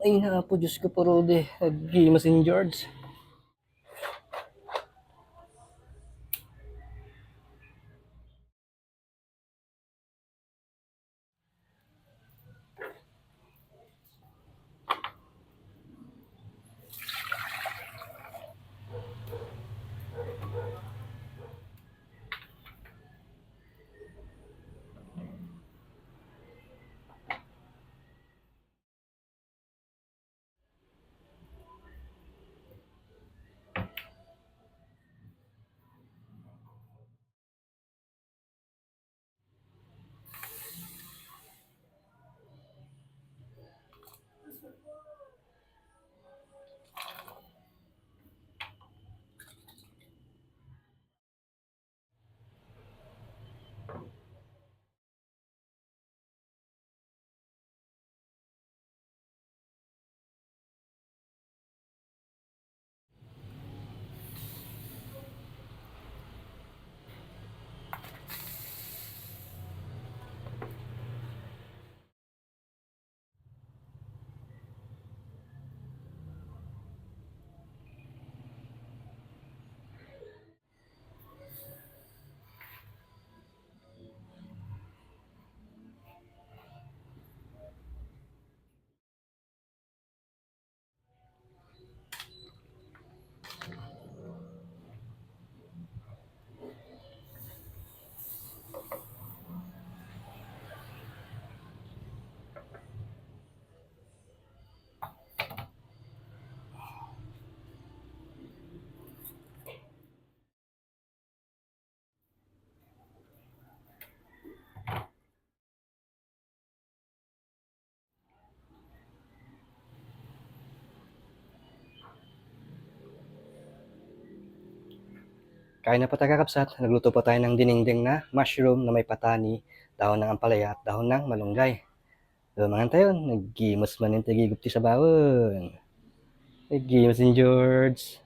Ay na po, Diyos ko po, Rode. Nag-gimas in George. Kain na po tayo. Nagluto po tayo ng dinengdeng na mushroom na may patani, dahon ng ampalaya at dahon ng malunggay. Mga tayo, naggimas man yung tigigupti sa bawon. Naggimas in George.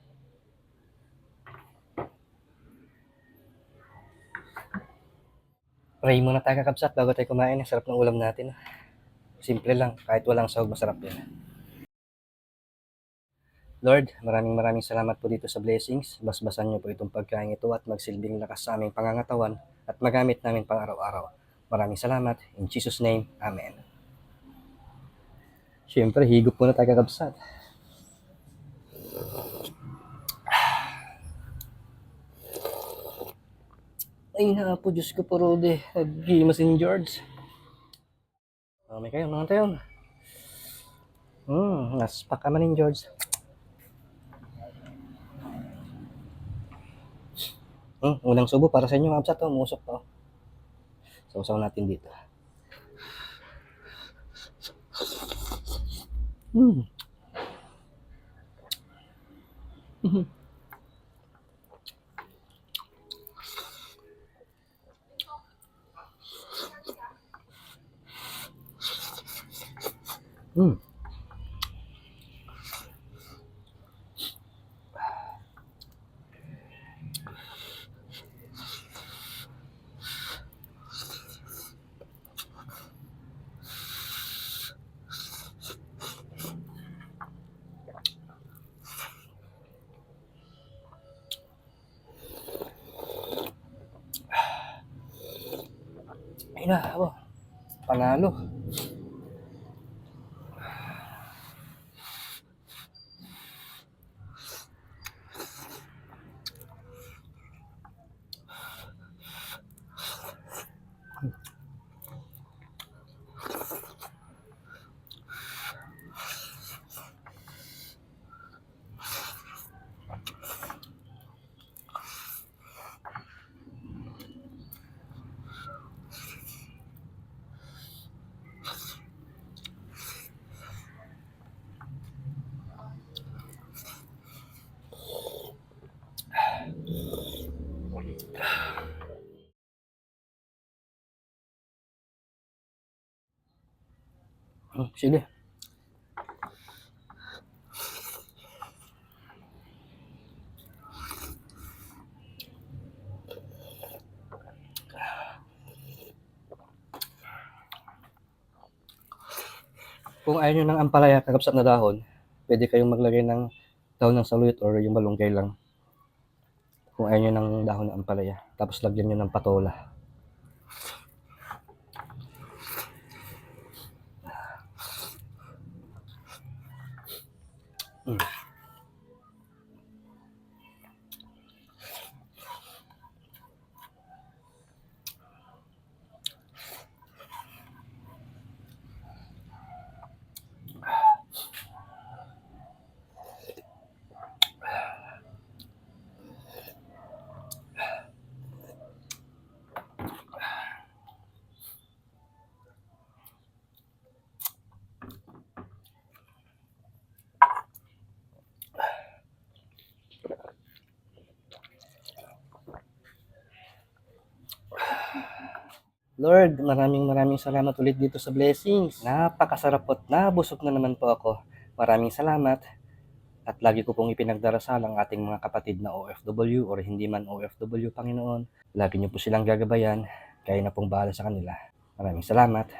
Pray muna tayo kakapsat bago tayo kumain. Sarap ng ulam natin. Simple lang. Kahit walang sahog, masarap yan. Lord, maraming maraming salamat po dito sa blessings. Basbasan niyo po itong pagkain ito at magsilbing lakas sa aming pangangatawan at magamit namin pang araw-araw. Maraming salamat. In Jesus' name, Amen. Siyempre, higop muna tayo kakabsat. Ay na po, Diyos ko po, Rode. Nag-gimas in George. May kayo, mga tayo. Hmm, naspak ka man in George. Hmm, unang subo para sa inyo, Kapsat. Oh, musok to. Sausaw natin dito. Hmm. Mhm. Hmm. Ay na, ako. Panalo. Hmm, sige. Kung ayaw nyo ng ampalaya, kakapsat na dahon, pwede kayong maglagay ng dahon ng saluyot or yung malunggay lang. Kung ayaw nyo ng dahon ng ampalaya. Tapos lagyan nyo ng patola. Mm. Lord, maraming maraming salamat ulit dito sa blessings. Napakasarap po at nabusog na naman po ako. Maraming salamat. At lagi ko pong ipinagdarasal ang ating mga kapatid na OFW or hindi man OFW, Panginoon. Lagi niyo po silang gagabayan. Kaya na pong bahala sa kanila. Maraming salamat.